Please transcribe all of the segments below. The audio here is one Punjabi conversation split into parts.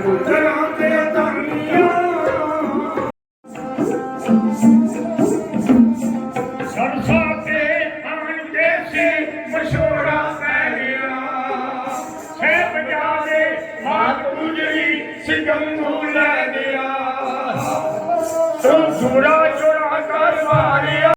ਪੁੱਤਰਾਂ ਤੇ ਧਨੀਆ ਸਰਸਾ ਕੇ ਆਣ ਕੇ ਸੇ ਮਸ਼ੋਰਾ ਪੈ ਗਿਆ ਸਹਿਬ ਜਾਦੇ ਮਾਤ ਗੁਜਰੀ ਸਿੰਘਮ ਨੂੰ ਲੈ ਗਿਆ ਸੋ ਸੂਰਾ ਚੋਰਾ ਕਰ ਮਾਰਿਆ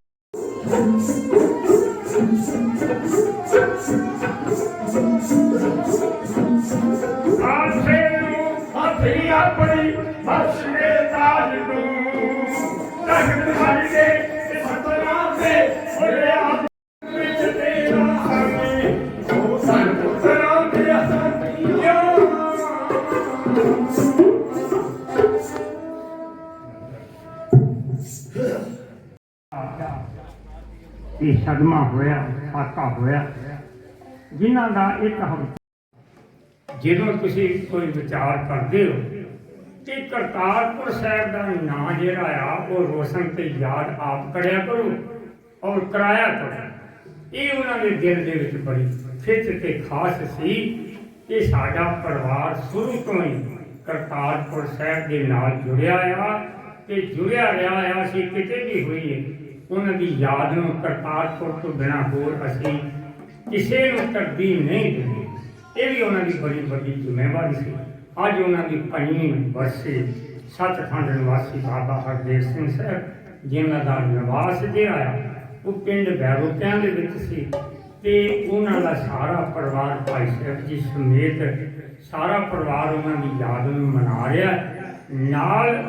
ਆਪਣੀ ਤਾਜ ਨੂੰ ਤਖਤ ਹਰ ਦੇ ਸਤਨਾਮ ਦੇ ਹੋਏ ਵਿੱਚ ਤੇਰਾ ਸਾਮੀ ਉਹ ਸਨ ਪੁੱਤਰਾਂ ਦੇ ਅਸੰਤੀਆਂ ਇਹ ਸਦਮਾ ਹੋਇਆ ਫਾਕਾ ਹੋਇਆ। ਜਿਨ੍ਹਾਂ ਦਾ ਇੱਕ ਹਫ਼ਤਾ ਜਦੋਂ ਤੁਸੀਂ ਕੋਈ ਵਿਚਾਰ ਕਰਦੇ ਹੋ ਕਿ ਕਰਤਾਰਪੁਰ ਸਾਹਿਬ ਦਾ ਨਾਂ ਜਿਹੜਾ ਆ, ਉਹ ਰੋਸ਼ਨ ਤੇ ਯਾਦ ਆਪ ਕਰਿਆ ਕਰੋ ਔਰ ਕਰਾਇਆ ਕਰੋ। ਇਹ ਉਹਨਾਂ ਦੇ ਦਿਲ ਦੇ ਵਿੱਚ ਬੜੀ ਖਿੱਚ ਤੇ ਖਾਸ ਸੀ ਕਿ ਸਾਡਾ ਪਰਿਵਾਰ ਸ਼ੁਰੂ ਤੋਂ ਹੀ ਕਰਤਾਰਪੁਰ ਸਾਹਿਬ ਦੇ ਨਾਲ ਜੁੜਿਆ ਆ ਤੇ ਜੁੜਿਆ ਰਿਹਾ ਆ, ਅਸੀਂ ਕਿਤੇ ਵੀ ਹੋਈਏ, ਉਹਨਾਂ ਦੀ ਯਾਦ ਨੂੰ ਕਰਤਾਰਪੁਰ ਤੋਂ ਬਿਨਾਂ ਹੋਰ ਅਸੀਂ ਕਿਸੇ ਨੂੰ ਤਰਦੀਹ ਨਹੀਂ ਦਿੰਦੇ। ਇਹ ਵੀ ਉਹਨਾਂ ਦੀ ਬੜੀ ਵੱਡੀ ਜ਼ਿੰਮੇਵਾਰੀ ਸੀ। ਅੱਜ ਉਹਨਾਂ ਦੀ ਪੰਜਵੀਂ ਵਰਸੀ ਸੱਚਖੰਡ ਨਿਵਾਸੀ ਬਾਬਾ ਹਰਦੇਵ ਸਿੰਘ ਸਾਹਿਬ ਜਿਨ੍ਹਾਂ ਦਾ ਨਿਵਾਸ ਜਿਹੜਾ ਆ ਉਹ ਪਿੰਡ ਬੈਰੋਕਿਆਂ ਦੇ ਵਿੱਚ ਸੀ। ਤੇ ਉਹਨਾਂ ਦਾ ਸਾਰਾ ਪਰਿਵਾਰ ਭਾਈ ਸਾਹਿਬ ਜੀ ਸਮੇਤ ਸਾਰਾ ਪਰਿਵਾਰ ਉਹਨਾਂ ਦੀ ਯਾਦ ਨੂੰ ਮਨਾ ਰਿਹਾ। ਨਾਲ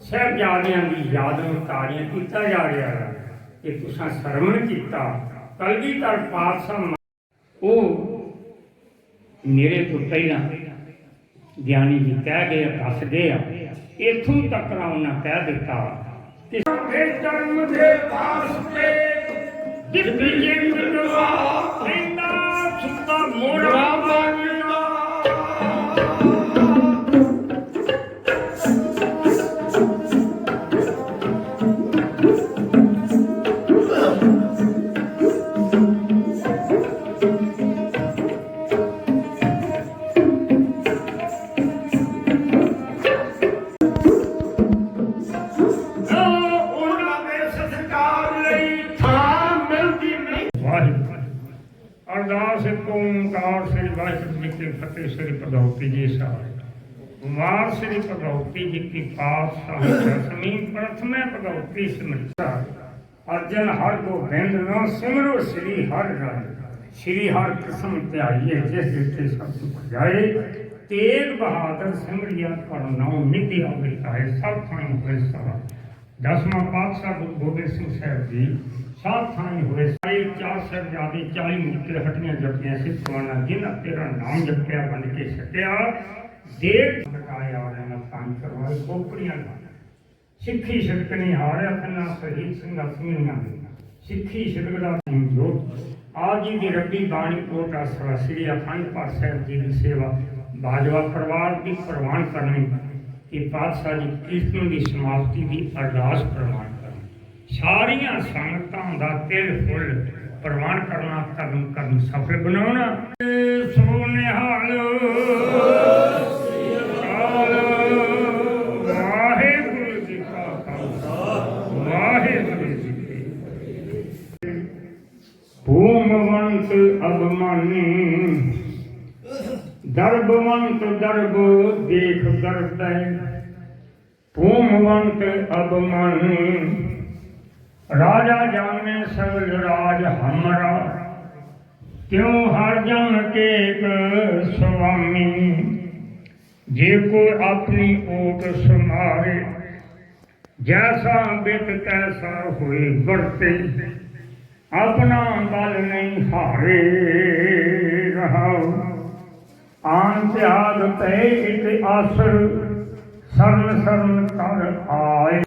ਸਾਹਿਬਜ਼ਾਦਿਆਂ ਦੀ ਯਾਦ ਨੂੰ ਤਾਰੀਆਂ ਕੀਤਾ ਜਾ ਰਿਹਾ ਹੈ ਕਿ ਤੁਸੀਂ ਸਰਵਣ ਕੀਤਾ। ਕਲਗੀਧਰ ਪਾਤਸ਼ਾਹ ਉਹ ਮੇਰੇ ਤੋਂ ਪਹਿਲਾਂ ਗਿਆਨੀ ਜੀ ਕਹਿ ਗਏ ਦੱਸਦੇ ਆ। ਇਥੋਂ ਤੱਕ ਉਹਨਾਂ ਕਹਿ ਦਿੱਤਾ। ਕਿ ਦੇ ਜਨਮ ਦੇ ਵਾਸਤੇ ਜਿੱਤੀ ਜਿੰਦ ਦੁਆ ਲੈਂਦਾ ਸੁੱਤਾ ਮੋੜਾ ਅਰਦਾਸ ਓੰਕਾਰ ਸ੍ਰੀ ਵਾਹਿਗੁਰੂ ਜੀ ਕੀ ਫਤਿਹ ਸ੍ਰੀ ਭਗਵਤੀ ਜੀ ਸਾਹਿਬ ਵਾਰ ਸ੍ਰੀ ਭਗਵਤੀ ਜੀ ਕੀ ਪਾਤਸ਼ਾਹ ਦਸਵੀਂ ਪ੍ਰਥਮੇ ਭਗਵਤੀ ਸਿਮਰਤਾ ਅਰਜਨ ਹਰ ਗੋਬਿੰਦ ਨੋ ਸਿਮਰੋ ਸ੍ਰੀ ਹਰਿ ਰਾਜ ਸ੍ਰੀ ਹਰਿ ਕ੍ਰਿਸ਼ਨ ਧਿਆਈਏ ਜਿਸ ਜਿਤੇ ਸਭ ਸੁਖ ਜਾਏ ਤੇਗ ਬਹਾਦਰ ਸਿਮਰਿਆ ਪਰ ਨਉ ਨਿਧਿ ਅਵਿਤਾਏ ਸਭ ਥਾਂ ਹੋਏ ਸਵਾ ਦਸਵਾਂ ਪਾਤਸ਼ਾਹ ਗੁਰੂ ਗੋਬਿੰਦ ਸਿੰਘ ਸਾਹਿਬ ਜੀ ਸਾਤ ਥਾਂ ਹੋਏ ਸਾਰੇ ਚਾਰ ਸਾਹਿਬਜ਼ਾਦੇ 40 ਮੁਕਤੇ ਹਟੀਆਂ ਜਪੀਆਂ ਸਿੱਖਵਾਨਾ ਜਿਨ੍ਹਾਂ ਤੇਰਾ ਨਾਮ ਜਪਿਆ ਬਣ ਕੇ ਛਕਿਆ ਦੇਖ ਬਟਾਇਆ ਉਹਨਾਂ ਨਾਲ ਤਾਂ ਕਰਵਾਏ ਕੋਪੜੀਆਂ ਨਾਲ ਸਿੱਖੀ ਛਿੜਕਣੀ ਹਾਰਿਆ ਕੰਨਾ ਸ਼ਹੀਦ ਸਿੰਘਾਂ ਸਿੰਘਾਂ ਸਿੱਖੀ ਛਿੜਕਦਾ ਸਿੰਘ ਜੋਤ ਆਪ ਦੀ ਰੱਬੀ ਬਾਣੀ ਕੋਟ ਆਸਰਾ ਸ੍ਰੀ ਅਖੰਡ ਪਾਠ ਜੀ ਦੀ ਸੇਵਾ, ਬਾਜਵਾ ਪਰਿਵਾਰ ਦੀ ਪ੍ਰਵਾਨ ਕਰਨੀ। ਕਿ ਪਾਤਸ਼ਾਹ ਜੀ ਕ੍ਰਿਸ਼ਨ ਦੀ ਸਮਾਪਤੀ ਦੀ ਅਰਦਾਸ ਪ੍ਰਵਾਨ ਕਰਨੀ। ਸਾਰੀਆਂ ਸੰਗਤਾਂ ਦਾ ਤਿਲ ਫੁੱਲ ਪ੍ਰਵਾਨ ਕਰਨਾ ਕਰਮ ਕਰਮ ਸਫਲ ਬਣਾਉਣਾ। ਸੋ ਨਿਹਾਲ ਭੂਮਵੰਤ ਅਭਮਾਨੀ ਦਰਬਵੰਤ ਦਰਬ ਦੇਖ ਕਰਤੈ, ਭੂਮਵੰਤ ਅਭਮਾਨੀ ਰਾਜਾ ਜਾਣੇ ਸਗਲ ਰਾਜ ਹਮਰਾ ਕਿਉ ਹਰ ਜਨ ਕੇਕ ਇੱਕ ਸੁਆਮੀ। ਜੇ ਕੋ ਆਪਣੀ ਓਟ ਸਮਾਰੇ, ਜੈਸਾ ਬਿਤ ਤੈਸਾ ਹੋਏ ਵਰਤੇ, ਆਪਣਾ ਬਲ ਨਹੀਂ ਹਾਰੇ ਰਹਾਉ। ਆਨ ਤਿਆਗ ਤੈ ਇਤ ਆਸਰ ਸਰਨ ਸਰਨ ਕਰ ਆਏ।